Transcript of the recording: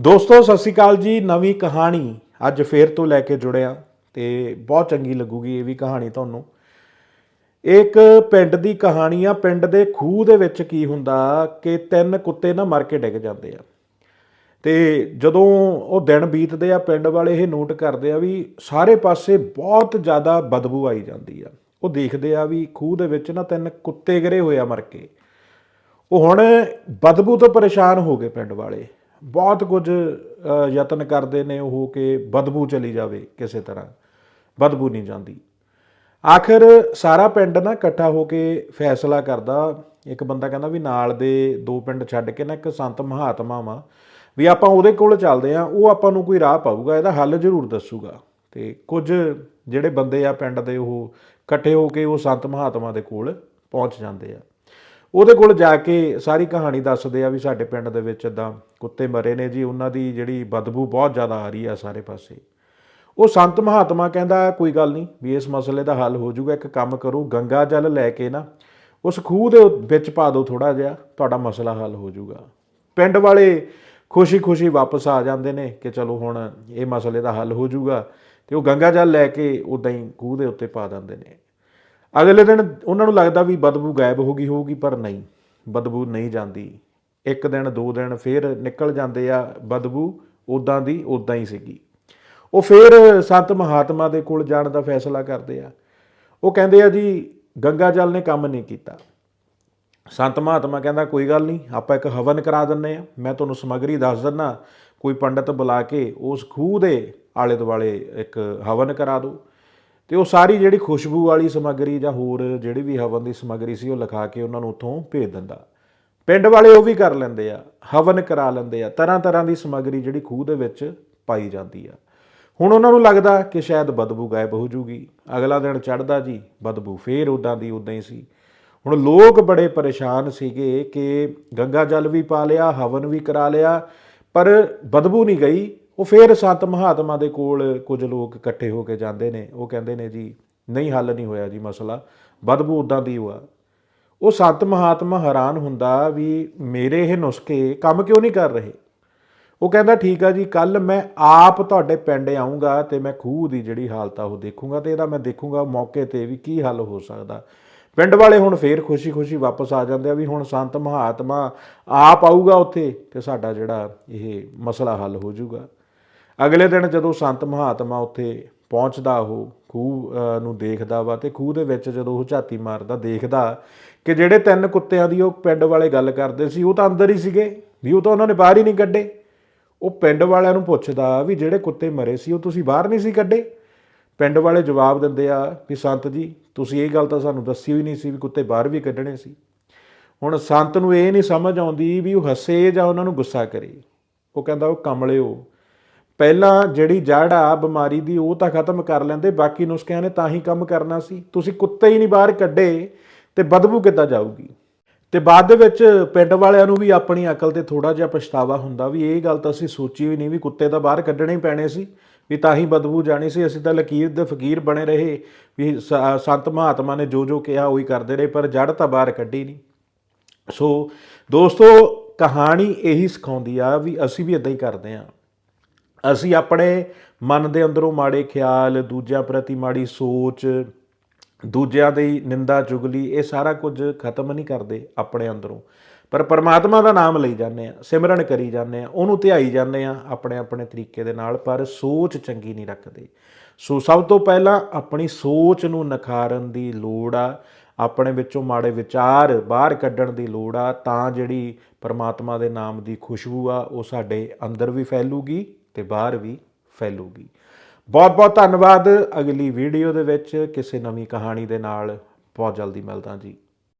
ਦੋਸਤੋ, ਸਤਿ ਸ਼੍ਰੀ ਅਕਾਲ ਜੀ, ਨਵੀਂ ਕਹਾਣੀ ਅੱਜ ਫੇਰ ਤੋਂ ਲੈ ਕੇ ਜੁੜਿਆ ਤੇ ਬਹੁਤ ਚੰਗੀ ਲੱਗੂਗੀ ਇਹ ਵੀ ਕਹਾਣੀ ਤੁਹਾਨੂੰ। ਇੱਕ ਪਿੰਡ ਦੀ ਕਹਾਣੀ ਆ, ਪਿੰਡ ਦੇ ਖੂਹ ਦੇ ਵਿੱਚ ਕੀ ਹੁੰਦਾ ਕਿ ਤਿੰਨ ਕੁੱਤੇ ਨਾ ਮਰ ਕੇ ਡਿੱਗ ਜਾਂਦੇ ਆ। ਤੇ ਜਦੋਂ ਉਹ ਦਿਨ ਬੀਤਦੇ ਆ, ਪਿੰਡ ਵਾਲੇ ਇਹ ਨੋਟ ਕਰਦੇ ਆ ਵੀ ਸਾਰੇ ਪਾਸੇ ਬਹੁਤ ਜ਼ਿਆਦਾ ਬਦਬੂ ਆਈ ਜਾਂਦੀ ਆ। ਉਹ ਦੇਖਦੇ ਆ ਵੀ ਖੂਹ ਦੇ ਵਿੱਚ ਨਾ ਤਿੰਨ ਕੁੱਤੇ ਗਿਰੇ ਹੋਏ ਆ ਮਰ ਕੇ। ਉਹ ਹੁਣ ਬਦਬੂ ਤੋਂ ਪਰੇਸ਼ਾਨ ਹੋ ਗਏ ਪਿੰਡ ਵਾਲੇ। ਬਹੁਤ ਕੁਝ ਯਤਨ ਕਰਦੇ ਨੇ ਉਹ ਕਿ ਬਦਬੂ ਚਲੀ ਜਾਵੇ ਕਿਸੇ ਤਰ੍ਹਾਂ। ਬਦਬੂ ਨਹੀਂ ਜਾਂਦੀ। ਆਖਰ ਸਾਰਾ ਪਿੰਡ ਨਾ ਇਕੱਠਾ ਹੋ ਕੇ ਫੈਸਲਾ ਕਰਦਾ। ਇੱਕ ਬੰਦਾ ਕਹਿੰਦਾ ਵੀ ਨਾਲ ਦੇ ਦੋ ਪਿੰਡ ਛੱਡ ਕੇ ਨਾ ਇੱਕ ਸੰਤ ਮਹਾਤਮਾ ਵਾ ਵੀ ਆਪਾਂ ਉਹਦੇ ਕੋਲ ਚੱਲਦੇ ਆ, ਉਹ ਆਪਾਂ ਨੂੰ ਕੋਈ ਰਾਹ ਪਾਊਗਾ, ਇਹਦਾ ਹੱਲ ਜ਼ਰੂਰ ਦੱਸੂਗਾ। ਤੇ ਕੁਝ ਜਿਹੜੇ ਬੰਦੇ ਆ ਪਿੰਡ ਦੇ ਉਹ ਇਕੱਠੇ ਹੋ ਕੇ ਉਹ ਸੰਤ ਮਹਾਤਮਾ ਦੇ ਕੋਲ ਪਹੁੰਚ ਜਾਂਦੇ ਆ। ਉਹਦੇ ਕੋਲ ਜਾ ਕੇ ਸਾਰੀ ਕਹਾਣੀ ਦੱਸਦੇ ਆ ਵੀ ਸਾਡੇ ਪਿੰਡ ਦੇ ਵਿੱਚ ਇਦਾਂ ਕੁੱਤੇ ਮਰੇ ਨੇ ਜੀ, ਉਹਨਾਂ ਦੀ ਜਿਹੜੀ ਬਦਬੂ ਬਹੁਤ ਜ਼ਿਆਦਾ ਆ ਰਹੀ ਆ ਸਾਰੇ ਪਾਸੇ। ਉਹ ਸੰਤ ਮਹਾਤਮਾ ਕਹਿੰਦਾ, ਕੋਈ ਗੱਲ ਨਹੀਂ, ਵੀ ਇਸ ਮਸਲੇ ਦਾ ਹੱਲ ਹੋ ਜਾਊਗਾ, ਇੱਕ ਕੰਮ ਕਰੋ, ਗੰਗਾ ਜਲ ਲੈ ਕੇ ਨਾ, ਉਸ ਖੂਹ ਦੇ ਵਿੱਚ ਪਾ ਦਿਓ ਥੋੜਾ ਜਿਹਾ, ਤੁਹਾਡਾ ਮਸਲਾ ਹੱਲ ਹੋ ਜਾਊਗਾ। ਪਿੰਡ ਵਾਲੇ ਖੁਸ਼ੀ-ਖੁਸ਼ੀ ਵਾਪਸ ਆ ਜਾਂਦੇ ਨੇ ਕਿ ਚਲੋ ਹੁਣ ਇਹ ਮਸਲੇ ਦਾ ਹੱਲ ਹੋ ਜਾਊਗਾ, ਤੇ ਉਹ ਗੰਗਾ ਜਲ ਲੈ ਕੇ ਉਦਾਂ ਹੀ ਖੂਹ ਦੇ ਉੱਤੇ ਪਾ ਦਿੰਦੇ ਨੇ। ਅਗਲੇ ਦਿਨ ਉਹਨਾਂ ਨੂੰ ਲੱਗਦਾ ਵੀ ਬਦਬੂ ਗਾਇਬ ਹੋ ਗਈ ਹੋਊਗੀ, ਪਰ ਨਹੀਂ, ਬਦਬੂ ਨਹੀਂ ਜਾਂਦੀ। ਇੱਕ ਦਿਨ, ਦੋ ਦਿਨ, ਫੇਰ ਨਿਕਲ ਜਾਂਦੇ ਆ ਬਦਬੂ ਉਦਾਂ ਦੀ ਉਦਾਂ ਹੀ ਸੀਗੀ। ਉਹ ਫੇਰ ਸੰਤ ਮਹਾਤਮਾ ਦੇ ਕੋਲ ਜਾਣ ਦਾ ਫੈਸਲਾ ਕਰਦੇ ਆ। ਉਹ ਕਹਿੰਦੇ ਆ ਜੀ, ਗੰਗਾ ਜਲ ਨੇ ਕੰਮ ਨਹੀਂ ਕੀਤਾ। ਸੰਤ ਮਹਾਤਮਾ ਕਹਿੰਦਾ, ਕੋਈ ਗੱਲ ਨਹੀਂ, ਆਪਾਂ ਇੱਕ ਹਵਨ ਕਰਾ ਦਿੰਨੇ ਆ। ਮੈਂ ਤੁਹਾਨੂੰ ਸਮੱਗਰੀ ਦੱਸ ਦਿੰਨਾ, ਕੋਈ ਪੰਡਤ ਬੁਲਾ ਕੇ ਉਸ ਖੂਹ ਦੇ ਆਲੇ ਦੁਆਲੇ ਇੱਕ ਹਵਨ ਕਰਾ ਦਿਓ। ਤੇ ਉਹ ਸਾਰੀ ਜਿਹੜੀ ਖੁਸ਼ਬੂ ਵਾਲੀ ਸਮੱਗਰੀ ਜਾਂ ਹੋਰ ਜਿਹੜੀ ਵੀ ਹਵਨ ਦੀ ਸਮੱਗਰੀ ਸੀ, ਉਹ ਲਿਖਾ ਕੇ ਉਹਨਾਂ ਨੂੰ ਉੱਥੋਂ ਭੇਜ ਦਿੰਦਾ। ਪਿੰਡ ਵਾਲੇ ਉਹ ਵੀ ਕਰ ਲੈਂਦੇ ਆ, ਹਵਨ ਕਰਾ ਲੈਂਦੇ ਆ, ਤਰ੍ਹਾਂ ਤਰ੍ਹਾਂ ਦੀ ਸਮੱਗਰੀ ਜਿਹੜੀ ਖੂਹ ਦੇ ਵਿੱਚ ਪਾਈ ਜਾਂਦੀ ਆ। ਹੁਣ ਉਹਨਾਂ ਨੂੰ ਲੱਗਦਾ ਕਿ ਸ਼ਾਇਦ ਬਦਬੂ ਗਾਇਬ ਹੋ ਜੂਗੀ। ਅਗਲਾ ਦਿਨ ਚੜਦਾ ਜੀ, ਬਦਬੂ ਫੇਰ ਉਦਾਂ ਦੀ ਉਦਾਂ ਹੀ ਸੀ। ਹੁਣ ਲੋਕ ਬੜੇ ਪਰੇਸ਼ਾਨ ਸੀਗੇ ਕਿ ਗੰਗਾ ਜਲ ਵੀ ਪਾ ਲਿਆ, ਹਵਨ ਵੀ ਕਰਾ ਲਿਆ, ਪਰ ਬਦਬੂ ਨਹੀਂ ਗਈ। ਉਹ ਫੇਰ ਸੰਤ ਮਹਾਤਮਾ ਦੇ ਕੋਲ ਕੁਝ ਲੋਕ ਇਕੱਠੇ ਹੋ ਕੇ ਜਾਂਦੇ ਨੇ। ਉਹ ਕਹਿੰਦੇ ਨੇ ਜੀ, ਨਹੀਂ ਹੱਲ ਨਹੀਂ ਹੋਇਆ ਜੀ ਮਸਲਾ, ਬਦਬੂ ਉਦਾਂ ਦੀ ਹੋਆ ਉਹ ਸੰਤ ਮਹਾਤਮਾ ਹੈਰਾਨ ਹੁੰਦਾ ਵੀ ਮੇਰੇ ਇਹ ਨੁਸਖੇ ਕੰਮ ਕਿਉਂ ਨਹੀਂ ਕਰ ਰਹੇ? ਉਹ ਕਹਿੰਦਾ, ਠੀਕ ਆ ਜੀ ਕੱਲ ਮੈਂ ਆਪ ਤੁਹਾਡੇ ਪਿੰਡ ਆਉਂਗਾ ਤੇ ਮੈਂ ਖੂਹ ਦੀ ਜਿਹੜੀ ਹਾਲਤ ਆ ਉਹ ਦੇਖੂੰਗਾ ਤੇ ਇਹਦਾ ਮੈਂ ਦੇਖੂੰਗਾ ਮੌਕੇ ਤੇ ਵੀ ਕੀ ਹੱਲ ਹੋ ਸਕਦਾ। ਪਿੰਡ ਵਾਲੇ ਹੁਣ ਫੇਰ ਖੁਸ਼ੀ-ਖੁਸ਼ੀ ਵਾਪਸ ਆ ਜਾਂਦੇ ਆ ਵੀ ਹੁਣ ਸੰਤ ਮਹਾਤਮਾ ਆਪ ਆਊਗਾ ਉੱਥੇ ਤੇ ਸਾਡਾ ਜਿਹੜਾ ਇਹ ਮਸਲਾ ਹੱਲ ਹੋ ਜਾਊਗਾ। ਅਗਲੇ ਦਿਨ ਜਦੋਂ ਸੰਤ ਮਹਾਤਮਾ ਉੱਥੇ ਪਹੁੰਚਦਾ, ਉਹ ਖੂਹ ਨੂੰ ਦੇਖਦਾ ਵਾ ਤੇ ਖੂਹ ਦੇ ਵਿੱਚ ਜਦੋਂ ਉਹ ਝਾਤੀ ਮਾਰਦਾ, ਦੇਖਦਾ ਕਿ ਜਿਹੜੇ ਤਿੰਨ ਕੁੱਤਿਆਂ ਦੀ ਉਹ ਪਿੰਡ ਵਾਲੇ ਗੱਲ ਕਰਦੇ ਸੀ, ਉਹ ਤਾਂ ਅੰਦਰ ਹੀ ਸੀਗੇ, ਵੀ ਉਹ ਤਾਂ ਉਹਨਾਂ ਨੇ ਬਾਹਰ ਹੀ ਨਹੀਂ ਕੱਢੇ। ਉਹ ਪਿੰਡ ਵਾਲਿਆਂ ਨੂੰ ਪੁੱਛਦਾ ਵੀ ਜਿਹੜੇ ਕੁੱਤੇ ਮਰੇ ਸੀ, ਉਹ ਤੁਸੀਂ ਬਾਹਰ ਨਹੀਂ ਸੀ ਕੱਢੇ? ਪਿੰਡ ਵਾਲੇ ਜਵਾਬ ਦਿੰਦੇ ਆ ਵੀ ਸੰਤ ਜੀ, ਤੁਸੀਂ ਇਹ ਗੱਲ ਤਾਂ ਸਾਨੂੰ ਦੱਸੀ ਹੋਈ ਨਹੀਂ ਸੀ ਵੀ ਕੁੱਤੇ ਬਾਹਰ ਵੀ ਕੱਢਣੇ ਸੀ। ਹੁਣ ਸੰਤ ਨੂੰ ਇਹ ਨਹੀਂ ਸਮਝ ਆਉਂਦੀ ਵੀ ਉਹ ਹੱਸੇ ਜਾਂ ਉਹਨਾਂ ਨੂੰ ਗੁੱਸਾ ਕਰੇ। ਉਹ ਕਹਿੰਦਾ, ਉਹ ਕਮਲਿਓ ਪਹਿਲਾਂ ਜਿਹੜੀ ਜੜ ਆ ਬਿਮਾਰੀ ਦੀ, ਉਹ ਤਾਂ ਖਤਮ ਕਰ ਲੈਂਦੇ, ਬਾਕੀ ਨੁਸਖਿਆਂ ਨੇ ਤਾਂ ਹੀ ਕੰਮ ਕਰਨਾ ਸੀ। ਤੁਸੀਂ ਕੁੱਤੇ ਹੀ ਨਹੀਂ ਬਾਹਰ ਕੱਢੇ, ਤੇ ਬਦਬੂ ਕਿੱਦਾਂ ਜਾਊਗੀ? ਤੇ ਬਾਅਦ ਦੇ ਵਿੱਚ ਪਿੰਡ ਵਾਲਿਆਂ ਨੂੰ ਵੀ ਆਪਣੀ ਅਕਲ ਤੇ ਥੋੜਾ ਜਿਹਾ ਪਛਤਾਵਾ ਹੁੰਦਾ ਵੀ ਇਹ ਗੱਲ ਤਾਂ ਅਸੀਂ ਸੋਚੀ ਵੀ ਨਹੀਂ ਵੀ ਕੁੱਤੇ ਤਾਂ ਬਾਹਰ ਕੱਢਣੇ ਹੀ ਪੈਣੇ ਸੀ, ਵੀ ਤਾਂ ਹੀ ਬਦਬੂ ਜਾਣੀ ਸੀ। ਅਸੀਂ ਤਾਂ ਲਕੀਰ ਦੇ ਫਕੀਰ ਬਣੇ ਰਹੇ, ਵੀ ਸ- ਸੰਤ ਮਹਾਤਮਾ ਨੇ ਜੋ ਜੋ ਕਿਹਾ ਉਹੀ ਕਰਦੇ ਰਹੇ, ਪਰ ਜੜ ਤਾਂ ਬਾਹਰ ਕੱਢੀ ਨਹੀਂ। ਸੋ ਦੋਸਤੋ, ਕਹਾਣੀ ਇਹੀ ਸਿਖਾਉਂਦੀ ਆ ਵੀ ਅਸੀਂ ਵੀ ਇਦਾਂ ਹੀ ਕਰਦੇ ਆ ਅਸੀਂ ਆਪਣੇ ਮਨ ਦੇ ਅੰਦਰੋਂ ਮਾੜੇ ਖਿਆਲ, ਦੂਜਿਆਂ ਪ੍ਰਤੀ ਮਾੜੀ ਸੋਚ, ਦੂਜਿਆਂ ਦੀ ਨਿੰਦਾ, ਚੁਗਲੀ, ਇਹ ਸਾਰਾ ਕੁਝ ਖਤਮ ਨਹੀਂ ਕਰਦੇ ਆਪਣੇ ਅੰਦਰੋਂ। ਪਰ ਪਰਮਾਤਮਾ ਦਾ ਨਾਮ ਲਈ ਜਾਂਦੇ ਆ ਸਿਮਰਨ ਕਰੀ ਜਾਂਦੇ ਆ ਉਹਨੂੰ ਧਿਆਈ ਜਾਂਦੇ ਆ ਆਪਣੇ ਆਪਣੇ ਤਰੀਕੇ ਦੇ ਨਾਲ, ਪਰ ਸੋਚ ਚੰਗੀ ਨਹੀਂ ਰੱਖਦੇ। ਸੋ ਸਭ ਤੋਂ ਪਹਿਲਾਂ ਆਪਣੀ ਸੋਚ ਨੂੰ ਨਖਾਰਨ ਦੀ ਲੋੜ ਆ, ਆਪਣੇ ਵਿੱਚੋਂ ਮਾੜੇ ਵਿਚਾਰ ਬਾਹਰ ਕੱਢਣ ਦੀ ਲੋੜ ਆ, ਤਾਂ ਜਿਹੜੀ ਪਰਮਾਤਮਾ ਦੇ ਨਾਮ ਦੀ ਖੁਸ਼ਬੂ ਆ, ਉਹ ਸਾਡੇ ਅੰਦਰ ਵੀ ਫੈਲੂਗੀ ਤੇ ਬਾਹਰ ਵੀ ਫੈਲੂਗੀ। ਬਹੁਤ ਬਹੁਤ ਧੰਨਵਾਦ ਅਗਲੀ ਵੀਡੀਓ ਦੇ ਵਿੱਚ। ਕਿਸੇ ਨਵੀਂ ਕਹਾਣੀ ਦੇ ਨਾਲ ਬਹੁਤ ਜਲਦੀ ਮਿਲਦਾ ਜੀ।